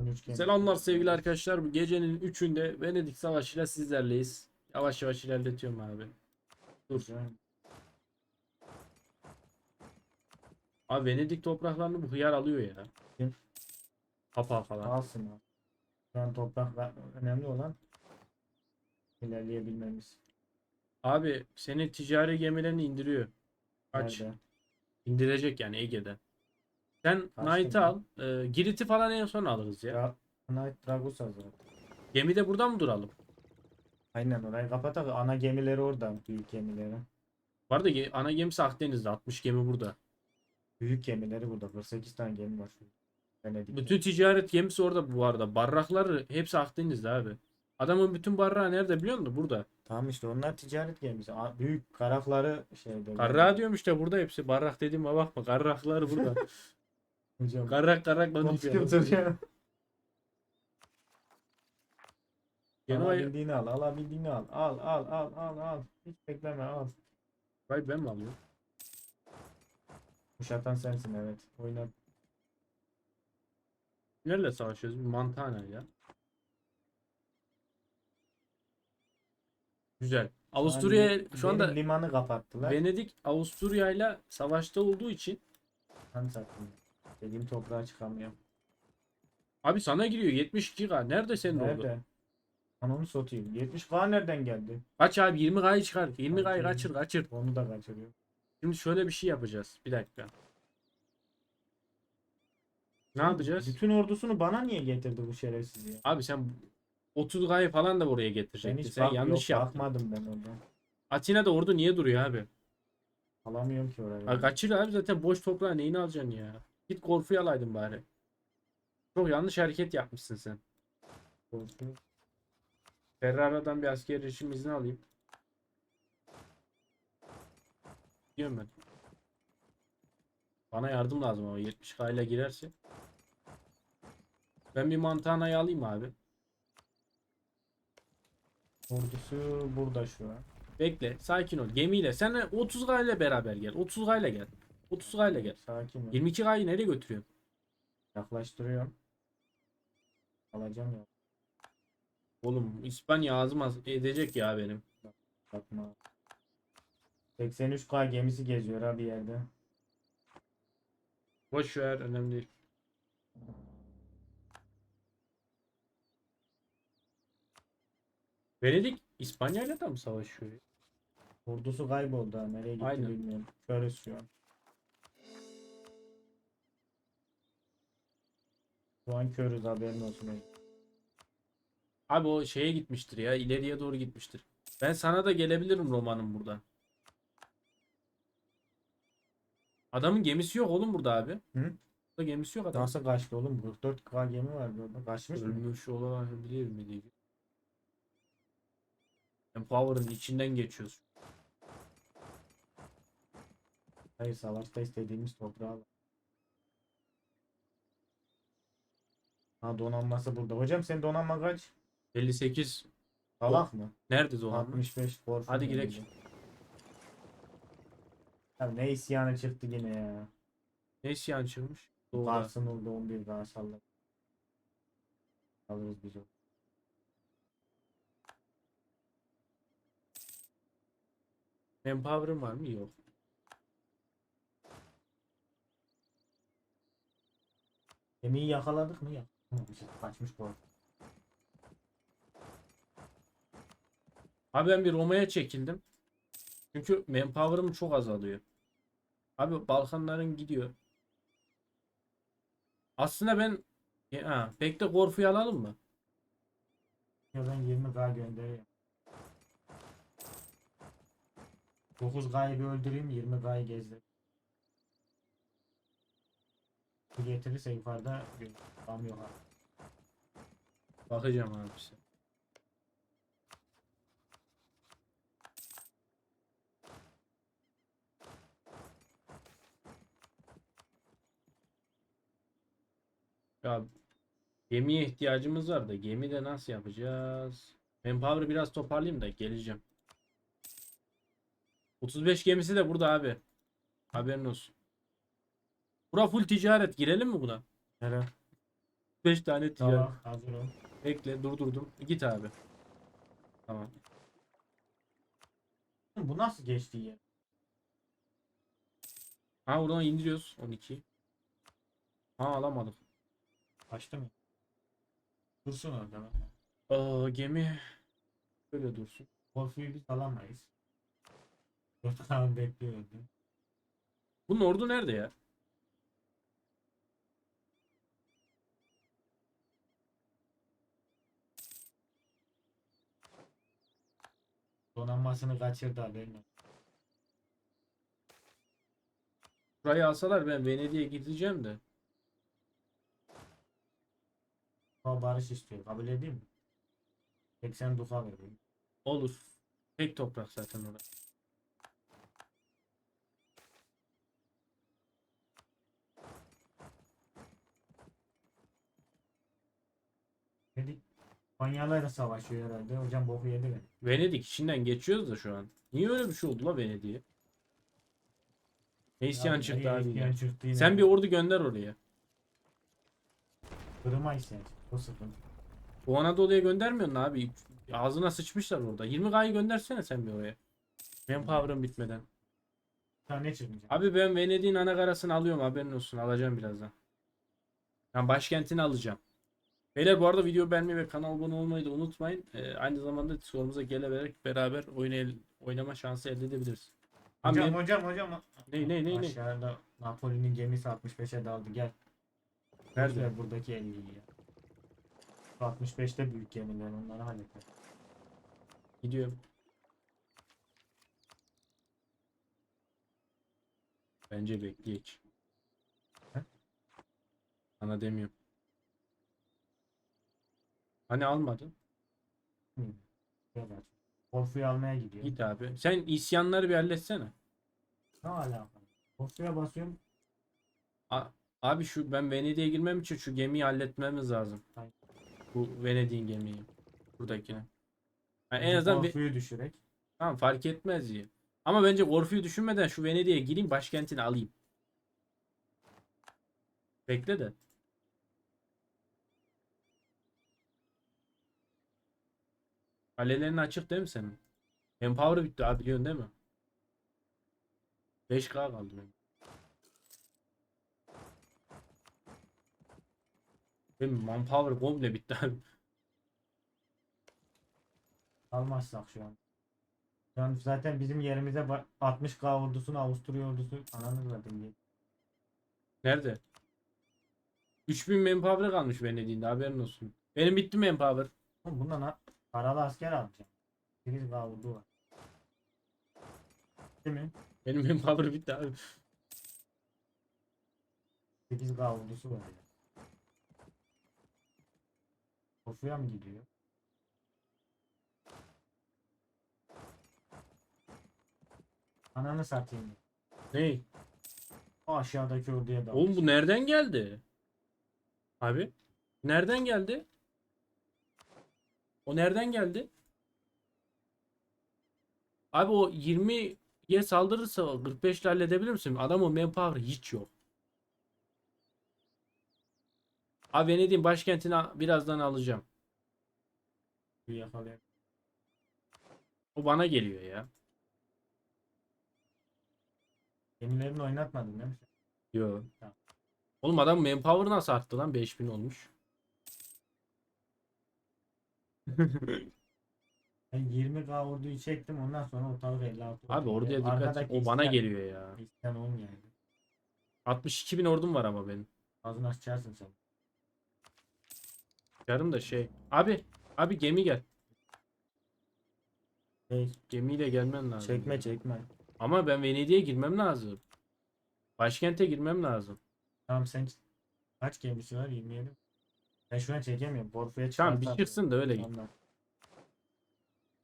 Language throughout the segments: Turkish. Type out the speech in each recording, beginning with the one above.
13 gemi. Selamlar sevgili arkadaşlar. Bu gecenin 3'ünde Venedik Savaşı'yla sizlerleyiz. Yavaş yavaş ilerletiyorum abi. Dur. Abi Venedik topraklarını bu hıyar alıyor ya. Kim? Papa falan. Alsın o. Şu an toprak var. önemli olan ilerleyebilmemiz. Abi senin ticari gemilerini indiriyor. Kaç? Nerede? İndirecek yani Ege'de. Sen Kaç Knight'ı al. E, Girit'i falan en son alırız ya. Ya Knight Dragus hazır. Gemide burada mı duralım? Aynen orayı kapatak. Ana gemileri orada. Büyük gemileri. Bu arada ge- ana gemisi Akdeniz'de. 60 gemi burada. Büyük gemileri burada. 48 tane gemi var. şu Venedik'te. Bütün ticaret gemisi orada bu arada. Barrakları hepsi Akdeniz'de abi. Adamın bütün barrağı nerede biliyor musun? Burada. Tamam işte onlar ticaret gemisi. A- Büyük karakları şeyde. Karrak diyorum işte burada hepsi. Barrak dediğime bakma. Karraklar burada. Hocam. karrak karrak lan Kompütür ya. Genoa'yı Alabildiğini al, alabildiğini al. Al, al, al, al, al. Hiç bekleme, al. Vay ben mi alıyorum? Kuşatan sensin evet. Oyna. Nerede savaşıyoruz? Montana ya. Güzel. Avusturya şu anda limanı kapattılar. Venedik Avusturya ile savaşta olduğu için Ben sattım. Dediğim toprağa çıkamıyorum. abi sana giriyor 72k. Nerede senin oldu? Nerede? Ben onu satayım. 70k nereden geldi? Kaç abi 20k'yı çıkar. 20k'yı Bakayım. kaçır kaçır. Onu da kaçırıyor. Şimdi şöyle bir şey yapacağız. Bir dakika. Ne yapacağız? Bütün ordusunu bana niye getirdi bu şerefsiz ya? Abi sen 30k'yı falan da buraya Ben getirecektin. hiç Sen bak- yanlış yok, yaptın. bakmadım ben oradan. Atina'da ordu niye duruyor abi? Alamıyorum ki orayı. Abi kaçır abi zaten boş toprağı neyini alacaksın ya? Git Korfu'yu alaydın bari. Çok yanlış hareket yapmışsın sen. Korku. Ferrara'dan bir asker rejim izni alayım. Gidiyorum ben. Bana yardım lazım ama 70k ile girerse. Ben bir Montana'yı alayım abi. Ordusu burada şu an. Bekle, sakin ol. Gemiyle. Sen 30k ile beraber gel. 30k ile gel. 30k ile gel. Sakin ol. 22k'yı nereye götürüyorsun? Yaklaştırıyorum. Alacağım ya. Oğlum İspanya ağzıma edecek ya benim. Bakma. 83k gemisi geziyor ha bir yerde. Boş ver, önemli değil. Venedik İspanya'yla da mı savaşıyor? ya? Ordusu kayboldu ha. Nereye gitti Aynen. bilmiyorum. Körüz şu an. Şu an körüz haberin olsun. Abi o şeye gitmiştir ya, ileriye doğru gitmiştir. Ben sana da gelebilirim Roma'nın burada. Adamın gemisi yok oğlum burada abi. Hı? Burada gemisi yok adam. Nasıl kaçtı oğlum? 44k gemi var burada. Kaçmış mı? Ölmüş olabilir mi diye. Empower'ın içinden geçiyoruz. Hayır savaşta istediğimiz toprağı var. Ha donanması burada. Hocam senin donanma kaç? 58. Salak mı? Nerede donanma? 65 Corfu Hadi girek. Ya ne isyanı çıktı yine ya. Ne isyan çıkmış? Doğuda. Kars'ın oldu 11 daha salladı. Alırız biz o. Empower'ın var mı? Yok. Gemiyi yakaladık mı ya? Kaçmış bu. Abi ben bir Roma'ya çekildim. Çünkü manpower'ım çok azalıyor. Abi Balkanların gidiyor. Aslında ben Ya, ha, bekle Korfu'yu alalım mı? Ya ben 20k gönderiyorum. 9k'yı bir öldüreyim 20k'yı gezdireyim. Bu getirirse yukarıda bir abi. Bakacağım abi size. Ya gemiye ihtiyacımız var da gemi de nasıl yapacağız? Manpower'ı biraz toparlayayım da geleceğim. 35 gemisi de burada abi. Haberin olsun. Bura full ticaret. Girelim mi buna? Nere? 5 tane ticaret. Tamam hazır ol. Bekle durdurdum. Git abi. Tamam. Bu nasıl geçti ya? Ha buradan indiriyoruz 12. Ha alamadık. Açtı mı? Dursun orada. Aa, gemi böyle dursun. Korfuyu biz alamayız. Dört tane bekliyordu. Bunun ordu nerede ya? Donanmasını kaçırdı haberin olsun. Burayı alsalar ben Venedik'e gideceğim de. O barış istiyor. Kabul edeyim mi? 80 duka veriyor. Olur. Tek toprak zaten orası. Konyalı'yla savaşıyor herhalde. Hocam boku yedi beni. Venedik içinden geçiyoruz da şu an. Niye öyle bir şey oldu la Venedik'e? Ne isyan Ya, çıktı abi isyan ya. çıktı yine? Sen bir ordu gönder oraya. Kırıma isyan çıktı. O sıkıntı. Bu Anadolu'ya göndermiyorsun abi. Ağzına sıçmışlar orada. 20 K'yı göndersene sen bir oraya. Manpower'ın bitmeden. Bir tane çıkmayacak. Abi ben Venedik'in ana karasını alıyorum haberin olsun. Alacağım birazdan. Ben başkentini alacağım. Beyler bu arada video beğenmeyi ve kanal abone olmayı da unutmayın. Ee, aynı zamanda Discord'umuza geleverek beraber oyun el- oynama şansı elde edebiliriz. Abi Hocam benim- hocam hocam. Ne, ne, ne, ne? Aşağıda Napoli'nin gemisi 65'e daldı. Gel. Nerede? Nerede? Buradaki 50'yi ya. Şu 65'te büyük gemiler onları halletmek. Gidiyorum. Bence bekleyek. He? Sana demiyorum. Hani almadın? Korfu'yu almaya gidiyor. Git abi. Sen isyanları bir halletsene. Ne alaka? Korfu'ya basıyorum. Abi şu ben Venedik'e girmem için şu gemiyi halletmemiz lazım. Hayır. Bu Venedik'in gemiyi. Buradakini. Yani en azından Korfu'yu düşürek. tamam fark etmez diye. Ama bence Orfu'yu düşünmeden şu Venedik'e gireyim başkentini alayım. Bekle de. Kalelerin açık değil mi senin? Empower bitti abi biliyorsun değil mi? 5K kaldı benim. Benim manpower komple bitti abi. Almazsak şu an. Şu an zaten bizim yerimize ba- 60k ordusunu Avusturya ordusu ananı zaten diye. Nerede? 3000 manpower kalmış Venedik'in de haberin olsun. Benim bitti manpower. Oğlum Bundan paralı asker alacağım. 8k ordu var. Değil mi? Benim manpower bitti abi. 8k ordusu var ya. Korfu'ya mı gidiyor? Ananı satayım. Ney? O aşağıdaki orduya da. Oğlum bu nereden geldi? Abi. Nereden geldi? O nereden geldi? Abi o 20'ye saldırırsa o 45 ile halledebilir misin? Adamın manpower hiç yok. Abi Venedik'in başkentini birazdan alacağım. Yakalayayım. O bana geliyor ya. Gemilerini oynatmadın değil mi? sen? Yo. Tamam. Oğlum adam manpower nasıl arttı lan? 5000 olmuş. Ben 20k orduyu çektim ondan sonra ortalık 56 oldu. Abi orduya dikkat et. Arkadaki O bana isyan- geliyor ya. İsyan olmuyor. 62 bin ordum var ama benim. Ağzını açacaksın sen. Yarım da şey. Abi. Abi gemi gel. Hey, Gemiyle gelmen lazım. çekme çekme. Ama ben Venedik'e girmem lazım. Başkente girmem lazım. Tamam sen kaç gemisi var 27. Ben şu an çekemiyorum. Borfu'ya Tamam bir çıkarsa çıksın da öyle git. Ondan.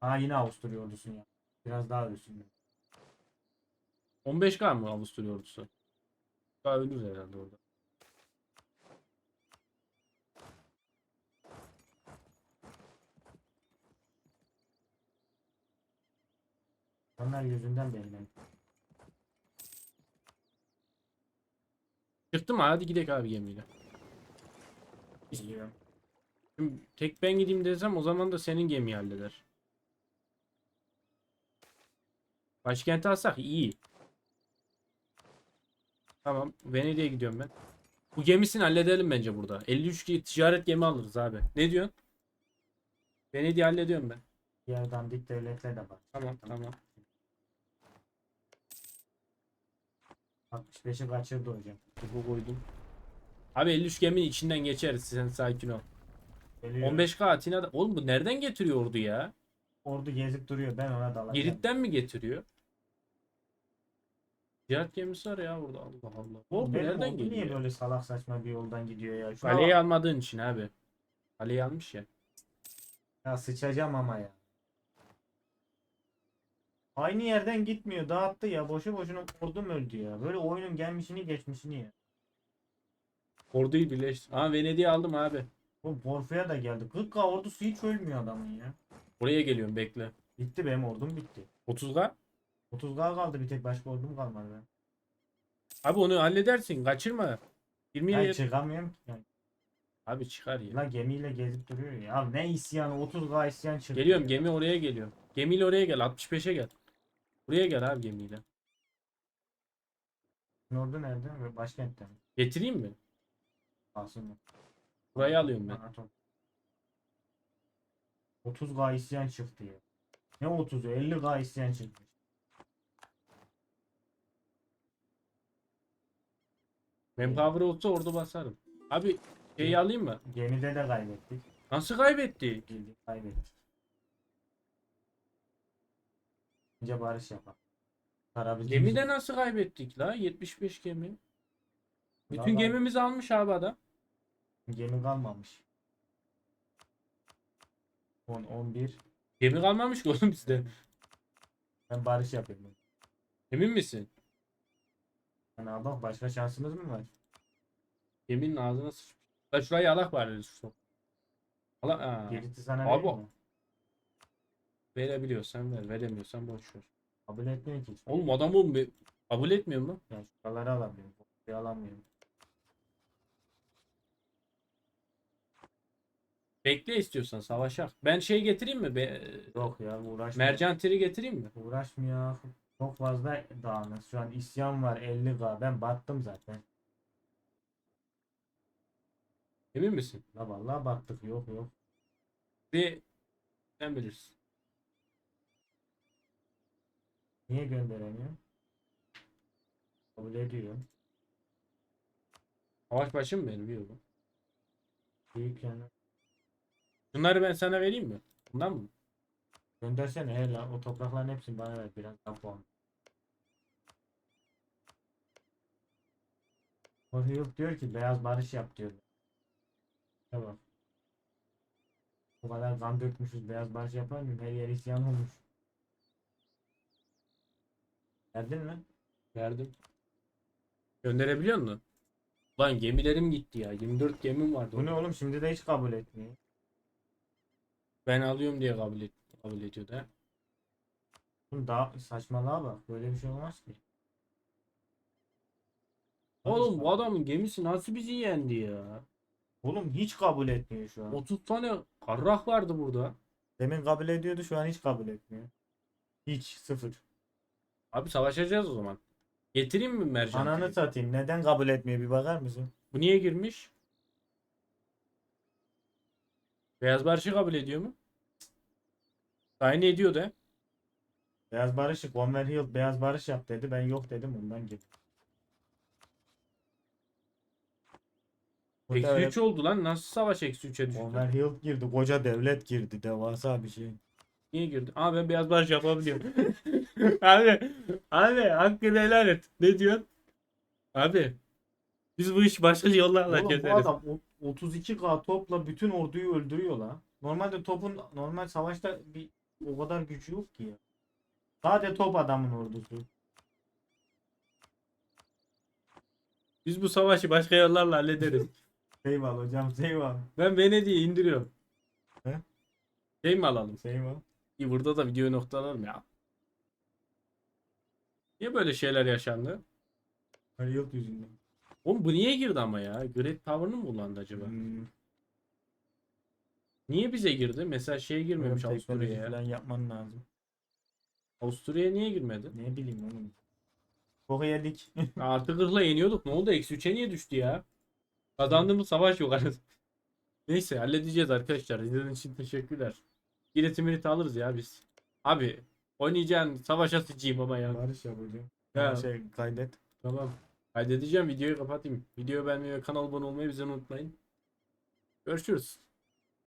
Aa yine Avusturya ordusun ya. Biraz daha ölsün. 15k mı Avusturya ordusu? Daha ölür herhalde orada. Onlar yüzünden belli. Çıktı mı? Hadi gidelim abi gemiyle. Geliyorum. Şimdi tek ben gideyim desem o zaman da senin gemiyi halleder. Başkenti alsak iyi. Tamam. Venedik'e gidiyorum ben. Bu gemisini halledelim bence burada. 53 ki ticaret gemi alırız abi. Ne diyorsun? Venedik'i hallediyorum ben. Diğer dandik devletle de bak. Tamam tamam. 65'i kaçırdı hocam. Bu koydum. Abi 53 geminin içinden geçeriz. Sen sakin ol. Geliyor. 15k Atina'da. Oğlum bu nereden getiriyor ordu ya? Ordu gezip duruyor. Ben ona dalacağım. Girit'ten mi getiriyor? Ticaret gemisi var ya burada. Allah Allah. Ordu Benim nereden ordu geliyor? niye böyle salak saçma bir yoldan gidiyor ya? Şuna Kaleyi bak. almadığın için abi. Kaleyi almış ya. Ya sıçacağım ama ya. Aynı yerden gitmiyor. Dağıttı ya. Boşu boşuna ordum öldü ya. Böyle oyunun gelmişini geçmişini ya. Orduyu birleştir. Aa Venedik'i aldım abi. Bu Porfirya da geldi. 40k ordusu hiç ölmüyor adamın ya. Oraya geliyorum bekle. Bitti benim ordum bitti. 30k. 30k kaldı bir tek başka ordum kalmadı benim. Abi onu halledersin. Kaçırma. 20 Ben çıkamıyorum ki. Yani. Abi çıkar ya. La gemiyle gezip duruyor ya. Abi ne isyanı 30k isyan çıktı. Geliyorum ya. gemi oraya geliyor. Gemiyle oraya gel. 65'e gel. Buraya gel abi gemiyle. Ordu nerede? Başkentte mi? Getireyim mi? Mı? Burayı alıyorum ben. Anlatom. 30k isyan çıktı ya. Ne 30'u? 50k isyan çıkmış. Manpower olsa ordu basarım. Abi şeyi alayım mı? Gemide de kaybettik. Nasıl kaybetti? Bildik kaybettik. Önce barış yapalım. Karabük Gemide nasıl kaybettik la? 75 gemi. Bütün Vallahi- gemimizi almış abi adam. Gemi kalmamış. 10 11 Gemi kalmamış ki oğlum bizde. ben barış yapayım. Emin misin? Yani Allah başka şansımız mı var? Geminin ağzına sıçmış. La şurayı alak bari şu. Aa. Gerisi sana Abi- vereyim mi? Verebiliyorsan ver, veremiyorsan boş ver. Kabul etmiyor ki. Oğlum adamı bir kabul etmiyor mu? Yani şuraları alamıyorum. Burayı alamıyorum. Bekle istiyorsan savaşak. Ben şey getireyim mi? Be Yok ya uğraşmıyor. mercan tiri getireyim mi? Uğraşmıyor. Çok fazla dağınız. Şu an isyan var 50k. Ben battım zaten. Emin misin? La vallahi battık. Yok yok. Bir sen bilirsin. Niye gönderemiyor? Kabul ediyor. Savaş başı mı benim? Yok. Büyük yani. Bunları ben sana vereyim mi? Bundan mı? Göndersene he la. O toprakların hepsini bana ver. Biraz daha puan. O yok diyor ki beyaz barış yap diyor. Bak. O kadar kan dökmüşüz beyaz barış yapar mıyım? Her yer isyan olmuş. Verdin mi? Verdim. Gönderebiliyor musun? Lan gemilerim gitti ya. 24 gemim vardı. Bu ne oğlum şimdi de hiç kabul etmiyor. Ben alıyorum diye kabul, et, kabul ediyor da. Oğlum daha saçmalığa bak. Böyle bir şey olmaz ki. Oğlum bu adamın gemisi nasıl bizi yendi ya? Oğlum hiç kabul etmiyor şu an. 30 tane karrak vardı burada. Demin kabul ediyordu şu an hiç kabul etmiyor. Hiç sıfır. Abi savaşacağız o zaman. Getireyim mi mercan? Ananı satayım. Neden kabul etmiyor bir bakar mısın? Bu niye girmiş? Beyaz Barış'ı kabul ediyor mu? Aynı ediyor da. Beyaz barışı Converhill beyaz barış yap dedi. Ben yok dedim ondan git. Eksi 3 oldu lan. Nasıl savaş eksi 3'e düştü? Converhill girdi. Koca devlet girdi. Devasa bir şey. Niye girdi? Aa ben beyaz barış yapabiliyorum. abi, abi hakkını helal et. Ne diyorsun? Abi. Biz bu iş başka yollarla Oğlum bu keseriz. adam 32k topla bütün orduyu öldürüyor la. Normalde topun normal savaşta bir o kadar gücü yok ki ya. Sadece top adamın ordusu. Biz bu savaşı başka yollarla hallederiz. Seyval hocam seyval. ben Venedik'i indiriyorum. He? Şey mi alalım? Seyval. İyi burada da video noktalarım ya. Niye böyle şeyler yaşandı? Converhill yüzünden. Oğlum bu niye girdi ama ya? Great Power'ını mı kullandı acaba? Hmm. Niye bize girdi? Mesela şeye girmemiş Avusturya'ya. falan yapman lazım. Avusturya'ya niye girmedi? Ne bileyim oğlum. Çok yedik. Artı 40'la yeniyorduk. Ne oldu? Eksi 3'e niye düştü ya? Kazandığımız savaş yok arada. Neyse halledeceğiz arkadaşlar. İzlediğiniz için teşekkürler. İletimini alırız ya biz. Abi oynayacağın savaşa sıçayım ama ya. Barış yapacağım. Ya. Şey kaydet. Tamam. Kaydedeceğim videoyu kapatayım. Videoyu beğenmeyi ve kanala abone olmayı bize unutmayın. Görüşürüz.